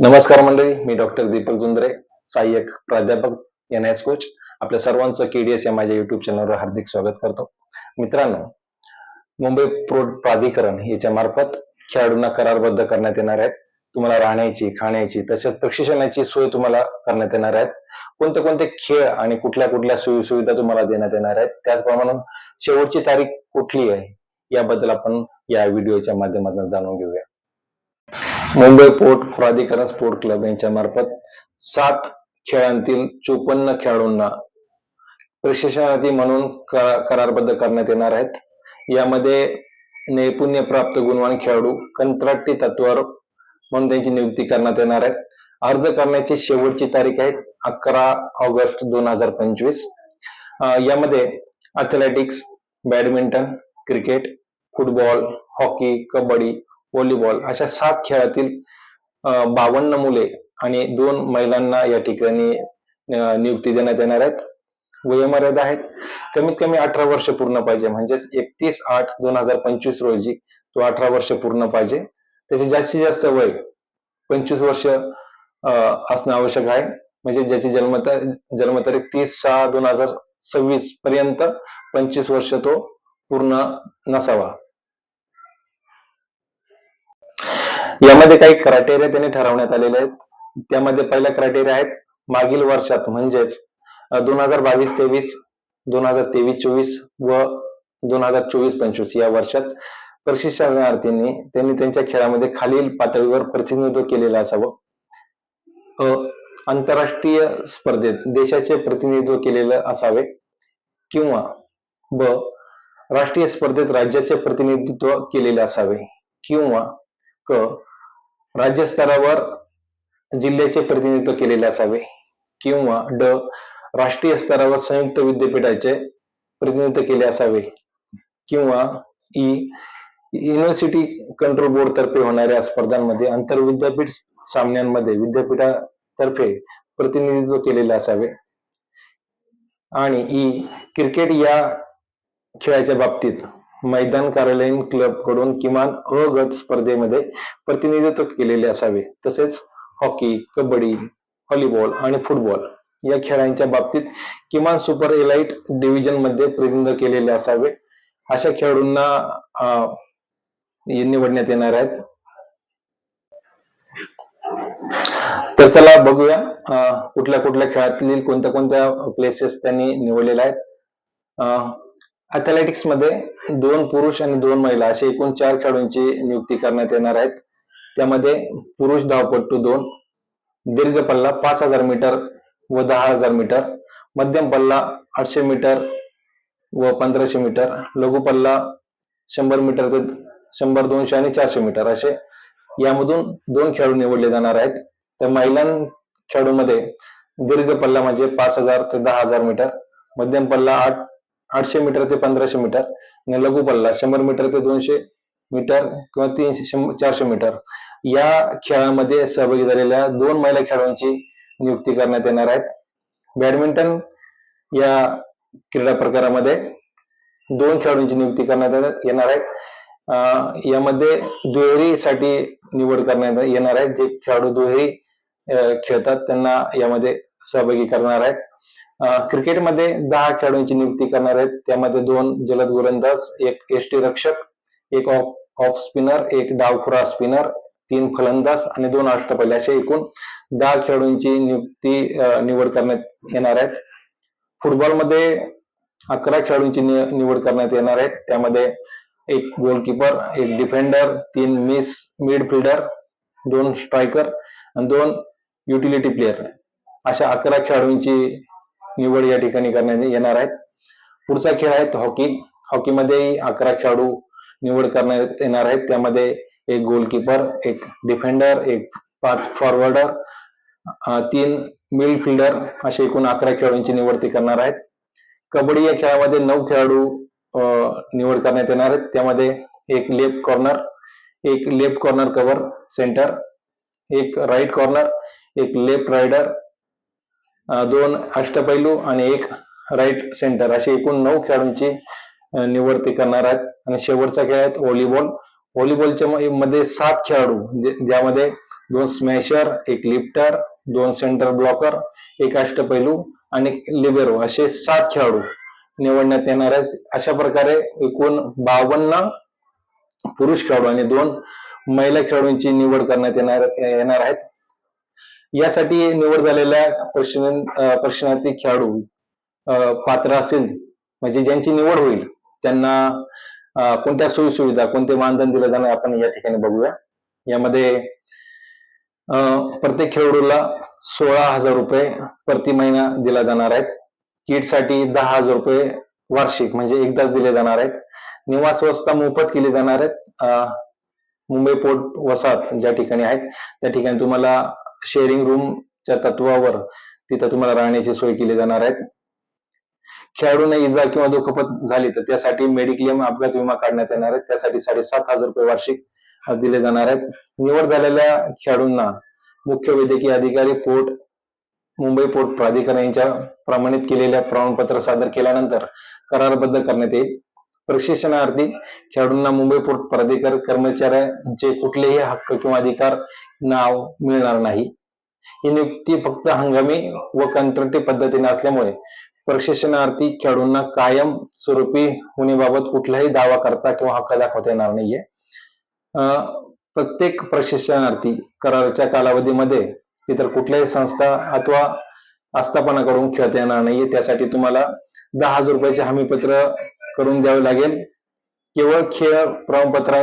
नमस्कार मंडळी मी डॉक्टर दीपक जुंद्रे सहाय्यक प्राध्यापक एन एस कोच आपल्या सर्वांचं केडीएस या माझ्या युट्यूब चॅनलवर हार्दिक स्वागत करतो. मित्रांनो मुंबई प्रो प्राधिकरण याच्या मार्फत खेळाडूंना करारबद्ध करण्यात येणार आहेत. तुम्हाला राहण्याची खाण्याची तसेच प्रशिक्षणाची सोय तुम्हाला करण्यात येणार आहेत. कोणते कोणते खेळ आणि कुठल्या कुठल्या सोयी सुविधा तुम्हाला देण्यात येणार आहेत त्याचप्रमाणे शेवटची तारीख कुठली आहे याबद्दल आपण या व्हिडिओच्या माध्यमातून जाणून घेऊया. मुंबई पोर्ट प्राधिकरण स्पोर्ट क्लब यांच्या मार्फत सात खेळांतील चोपन्न खेळाडूंना प्रशिक्षणार्थी म्हणून करारबद्ध करण्यात येणार आहेत. यामध्ये नैपुण्य प्राप्त गुणवान खेळाडू कंत्राटी तत्वावर म्हणून त्यांची नियुक्ती करण्यात येणार आहे. अर्ज करण्याची शेवटची तारीख आहे अकरा ऑगस्ट दोन हजार पंचवीस. यामध्ये athletics badminton cricket football hockey kabaddi volleyball अशा सात खेळातील बावन्न मुले आणि दोन महिलांना या ठिकाणी नियुक्ती देण्यात येणार आहेत. वयोमर्यादा आहेत. कमीत कमी अठरा वर्ष पूर्ण पाहिजे. म्हणजेच एकतीस आठ दोन हजार पंचवीस रोजी तो अठरा वर्ष पूर्ण पाहिजे. त्याचे जास्तीत जास्त वय पंचवीस वर्ष असणं आवश्यक आहे. म्हणजे ज्याची जन्मता जन्मतारीख तीस सहा दोन हजार सव्वीस पर्यंत पंचवीस वर्ष तो पूर्ण नसावा. यामध्ये काही क्रायटेरिया त्यांनी ठरवण्यात आलेले आहेत. त्यामध्ये पहिला क्रायटेरिया आहेत मागील वर्षात म्हणजेच दोन हजार बावीस तेवीस दोन हजार तेवीस चोवीस व दोन हजार चोवीस पंचवीस या वर्षात प्रशिक्षणार्थींनी त्यांनी त्यांच्या खेळामध्ये खालील पातळीवर प्रतिनिधित्व केलेलं असावं. आंतरराष्ट्रीय स्पर्धेत देशाचे प्रतिनिधित्व केलेलं असावे किंवा ब राष्ट्रीय स्पर्धेत राज्याचे प्रतिनिधित्व केलेले असावे किंवा क राज्य स्तरावर जिल्ह्याचे प्रतिनिधित्व केलेले असावे किंवा ड राष्ट्रीय स्तरावर संयुक्त विद्यापीठाचे प्रतिनिधित्व केले असावे किंवा ई युनिव्हर्सिटी कंट्रोल बोर्ड तर्फे होणाऱ्या स्पर्धांमध्ये आंतरविद्यापीठ सामन्यांमध्ये विद्यापीठातर्फे प्रतिनिधित्व केलेले असावे आणि ई क्रिकेट या खेळाच्या बाबतीत मैदान कार्यालयीन क्लबकडून किमान अ गट स्पर्धेमध्ये प्रतिनिधित्व केलेले असावे. तसेच हॉकी कबड्डी व्हॉलीबॉल आणि फुटबॉल या खेळांच्या बाबतीत किमान सुपर एलाइट डिव्हिजनमध्ये प्रतिनिधित्व केलेले असावे. अशा खेळाडूंना निवडण्यात येणार आहेत. तर चला बघूया कुठल्या कुठल्या खेळातील कोणत्या कोणत्या प्लेसेस त्यांनी निवडलेल्या आहेत. अथलेटिक्समध्ये दोन पुरुष आणि दोन महिला असे एकूण चार खेळाडूंची नियुक्ती करण्यात येणार आहेत. त्यामध्ये पुरुष धावपट्टू दोन दीर्घ पल्ला पाच हजार मीटर व दहा हजार मीटर मध्यम पल्ला आठशे मीटर व पंधराशे मीटर लघु पल्ला शंभर मीटर ते शंभर दोनशे आणि चारशे मीटर असे यामधून दोन खेळाडू निवडले जाणार आहेत. तर महिला खेळाडूमध्ये दीर्घ पल्ला म्हणजे पाच हजार ते दहा हजार मीटर मध्यम पल्ला आठ आठशे मीटर ते पंधराशे मीटर आणि लघु पल्ला शंभर मीटर ते दोनशे मीटर किंवा तीनशे शंभर चारशे मीटर. या खेळामध्ये सहभागी झालेल्या दोन महिला खेळाडूंची नियुक्ती करण्यात येणार आहेत. बॅडमिंटन या क्रीडा प्रकारामध्ये दोन खेळाडूंची नियुक्ती करण्यात येणार- येणार आहे यामध्ये दुहेरीसाठी निवड करण्यात येणार आहे जे खेळाडू दुहेरी खेळतात त्यांना यामध्ये सहभागी करणार आहेत. क्रिकेटमध्ये दहा खेळाडूंची नियुक्ती करणार आहेत. त्यामध्ये दोन जलद गोलंदाज एक एसटी रक्षक एक ऑफ ऑफ स्पिनर एक डावखुरा स्पिनर तीन फलंदाज आणि दोन अष्टपैलू असे एकूण दहा खेळाडूंची नियुक्ती निवड करण्यात येणार आहेत. फुटबॉलमध्ये अकरा खेळाडूंची निवड करण्यात येणार आहे त्यामध्ये एक गोलकीपर एक डिफेंडर तीन मिस मिडफिल्डर दोन स्ट्रायकर आणि दोन युटिलिटी प्लेअर अशा अकरा खेळाडूंची निवड या ठिकाणी करण्यात येणार आहेत. पुढचा खेळ आहे हॉकी. हॉकीमध्ये अकरा खेळाडू निवड करण्यात येणार आहेत. त्यामध्ये एक गोलकीपर एक डिफेंडर एक पाच फॉरवर्डर तीन मिडफिल्डर असे एकूण अकरा खेळाडूंची निवड ते करणार आहेत. कबड्डी या खेळामध्ये नऊ खेळाडू निवड करण्यात येणार आहेत. त्यामध्ये एक लेफ्ट कॉर्नर एक लेफ्ट कॉर्नर कव्हर सेंटर एक राईट कॉर्नर एक लेफ्ट रायडर दोन अष्टपैलू आणि एक राईट सेंटर अशी एकूण नऊ खेळाडूंची निवड ते करणार आहेत. आणि शेवटचा खेळ आहेत व्हॉलीबॉल. व्हॉलीबॉलच्या मध्ये सात खेळाडू जे- ज्यामध्ये दोन स्मॅशर एक लिफ्टर दोन सेंटर ब्लॉकर एक अष्टपैलू आणि लिबेरो असे सात खेळाडू निवडण्यात येणार आहेत. अशा प्रकारे एकूण बावन्न पुरुष खेळाडू आणि दोन महिला खेळाडूंची निवड करण्यात येणार येणार आहेत. यासाठी निवड झालेल्या प्रश्न अं, प्रशिक्षणार्थी खेळाडू पात्र असेल म्हणजे ज्यांची निवड होईल त्यांना कोणत्या सोयी सुविधा कोणते मानधन दिलं जाणार आपण या ठिकाणी बघूया. यामध्ये प्रत्येक खेळाडूला सोळा हजार रुपये प्रति महिना दिला जाणार आहेत. किटसाठी दहा हजार रुपये वार्षिक म्हणजे एकदाच दिले जाणार आहेत. निवास व्यवस्था मोफत केली जाणार आहेत. मुंबई पोर्ट वसाहत ज्या ठिकाणी आहेत त्या ठिकाणी तुम्हाला शेअरिंग रूमच्या तत्वावर तिथं तुम्हाला राहण्याची सोय केली जाणार आहे. खेळाडूंना इजा किंवा दुखापत झाली तर त्यासाठी मेडिक्लेम अपघात विमा काढण्यात येणार आहे. त्यासाठी साडेसात हजार रुपये वार्षिक दिले जाणार आहेत. निवड झालेल्या खेळाडूंना मुख्य वैद्यकीय अधिकारी पोर्ट मुंबई पोर्ट प्राधिकरण यांच्या प्रमाणित केलेल्या प्रमाणपत्र सादर केल्यानंतर करारबद्ध करण्यात येईल. प्रशिक्षणार्थी खेळाडूंना मुंबई पोर्ट प्राधिकार कर्मचाऱ्यांचे कुठलेही हक्क किंवा अधिकार नाव मिळणार नाही. ही नियुक्ती फक्त हंगामी व कंत्राटी पद्धतीने असल्यामुळे प्रशिक्षणार्थी खेळाडूंना कायम स्वरूपी होण्याबाबत कुठलाही दावा करता किंवा हक्क दाखवता येणार नाहीये. अं, प्रत्येक प्रशिक्षणार्थी कराराच्या कालावधीमध्ये इतर कुठल्याही संस्था अथवा आस्थापनाकडून खेळता येणार नाहीये. त्यासाठी तुम्हाला दहा हजार रुपयाचे हमीपत्र करून द्यावे लागेल. केवळ खेळ प्रमाणपत्र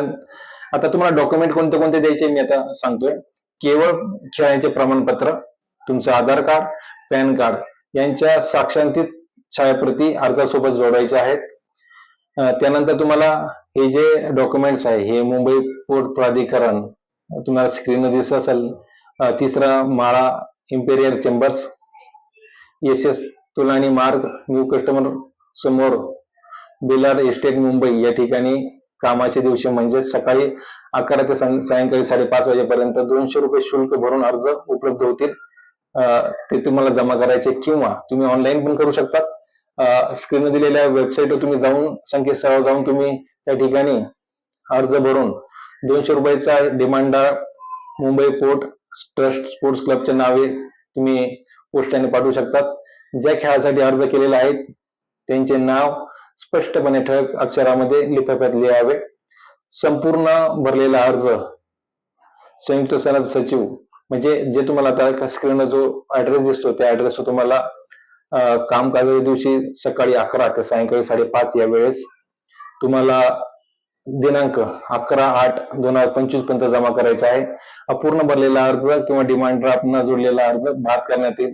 आता तुम्हाला डॉक्युमेंट कोणते कोणते द्यायचे मी आता सांगतोय. केवळ खेळांचे प्रमाणपत्र तुमचं आधार कार्ड पॅन कार्ड यांच्या साक्षांकित छायाप्रती अर्जासोबत जोडायचे आहेत. त्यानंतर तुम्हाला हे जे डॉक्युमेंट्स आहे हे मुंबई पोर्ट प्राधिकरण तुम्हाला स्क्रीन दिसत असेल. तिसरा माळा imperial chambers S S Tulani Marg new customer समोर बेलार एस्टेट मुंबई या ठिकाणी कामाच्या दिवशी म्हणजे सकाळी अकरा ते सं- सायंकाळी साडेपाच वाजेपर्यंत दोनशे रुपये शुल्क भरून अर्ज उपलब्ध होतील. ते तुम्हाला जमा करायचे किंवा तुम्ही ऑनलाईन पण करू शकता स्क्रीन दिलेल्या वेबसाईटवर तुम्ही जाऊन संकेतस्थळावर जाऊन तुम्ही त्या ठिकाणी अर्ज भरून दोनशे रुपयाचा डिमांडा मुंबई पोर्ट ट्रस्ट स्पोर्ट्स क्लबच्या नावे तुम्ही पोस्टाने पाठवू शकतात. ज्या खेळासाठी अर्ज केलेला आहे त्यांचे नाव स्पष्टपणे ठळक अक्षरामध्ये लिफाफ्यात लिहावे. संपूर्ण भरलेला अर्ज संयुक्त सनद सचिव म्हणजे जे तुम्हाला आता स्क्रीनवर जो ऍड्रेस दिसतो त्या ऍड्रेसवर तुम्हाला कामकाजाच्या दिवशी सकाळी अकरा ते सायंकाळी साडेपाच या वेळेस तुम्हाला दिनांक अकरा आठ दोन हजार पंचवीसपर्यंत जमा करायचा आहे. अपूर्ण भरलेला अर्ज किंवा डिमांड ड्राफ्ट न जोडलेला अर्ज बाद करण्यात येईल.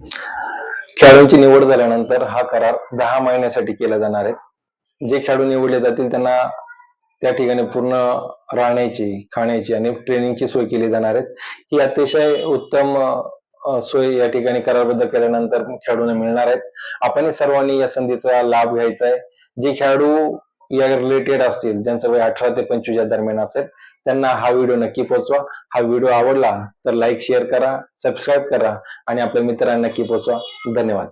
खेळाडूंची निवड झाल्यानंतर हा करार दहा महिन्यासाठी केला जाणार आहे. जे खेळाडू निवडले जातील त्यांना त्या ठिकाणी पूर्ण राहण्याची खाण्याची आणि ट्रेनिंगची सोय केली जाणार आहे. ही अतिशय उत्तम सोय या ठिकाणी करारबद्ध केल्यानंतर खेळाडूंना मिळणार आहेत. आपण सर्वांनी या संधीचा लाभ घ्यायचा आहे. जे खेळाडू या रिलेटेड असतील ज्यांचं वय अठरा ते पंचवीस दरम्यान असेल त्यांना हा व्हिडिओ नक्की पोहोचवा. हा व्हिडिओ आवडला तर लाईक शेअर करा सबस्क्राईब करा आणि आपल्या मित्रांना नक्की पोहोचवा. धन्यवाद.